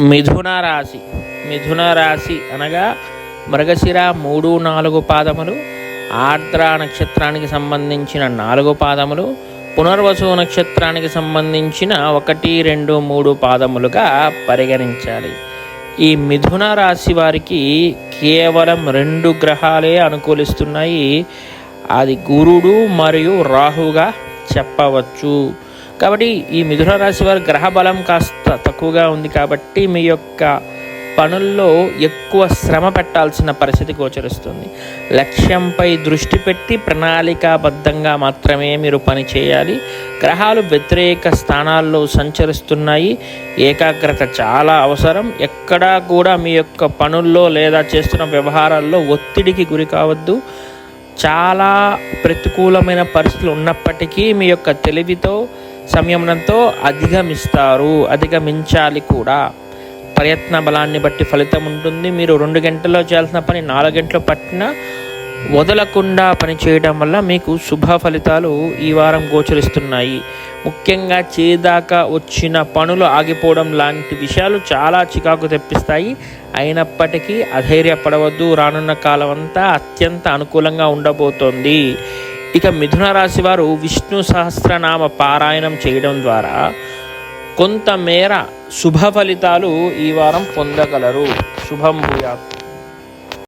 మిథున రాశి మిథున రాశి అనగా మృగశిర మూడు నాలుగు పాదములు ఆర్ద్ర నక్షత్రానికి సంబంధించిన నాలుగు పాదములు పునర్వసు నక్షత్రానికి సంబంధించిన ఒకటి రెండు మూడు పాదములుగా పరిగణించాలి. ఈ మిథున రాశి వారికి కేవలం రెండు గ్రహాలే అనుకూలిస్తున్నాయి. అది గురుడు మరియు రాహుగా చెప్పవచ్చు. కాబట్టి ఈ మిథున రాశి వారి గ్రహ బలం కాస్త తక్కువగా ఉంది కాబట్టి మీ యొక్క పనుల్లో ఎక్కువ శ్రమ పెట్టాల్సిన పరిస్థితి గోచరిస్తుంది. లక్ష్యంపై దృష్టి పెట్టి ప్రణాళికాబద్ధంగా మాత్రమే మీరు పని చేయాలి. గ్రహాలు వ్యతిరేక స్థానాల్లో సంచరిస్తున్నాయి. ఏకాగ్రత చాలా అవసరం. ఎక్కడా కూడా మీ యొక్క పనుల్లో లేదా చేస్తున్న వ్యవహారాల్లో ఒత్తిడికి గురి కావద్దు. చాలా ప్రతికూలమైన పరిస్థితులు ఉన్నప్పటికీ మీ యొక్క తెలివితో సంయమనంతో అధిగమిస్తారు అధిగమించాలి కూడా. ప్రయత్న బలాన్ని బట్టి ఫలితం ఉంటుంది. మీరు రెండు గంటల్లో చేయాల్సిన పని నాలుగు గంటలు పట్టినా వదలకుండా పని చేయడం వల్ల మీకు శుభ ఫలితాలు ఈ వారం గోచరిస్తున్నాయి. ముఖ్యంగా చేదాకా వచ్చిన పనులు ఆగిపోవడం లాంటి విషయాలు చాలా చికాకు తెప్పిస్తాయి. అయినప్పటికీ అధైర్యపడవద్దు. రానున్న కాలం అంతా అత్యంత అనుకూలంగా ఉండబోతోంది. ఇక మిథున రాశి వారు విష్ణు సహస్రనామ పారాయణం చేయడం ద్వారా కొంతమేర శుభ ఫలితాలు ఈ వారం పొందగలరు. శుభం భూయాత్.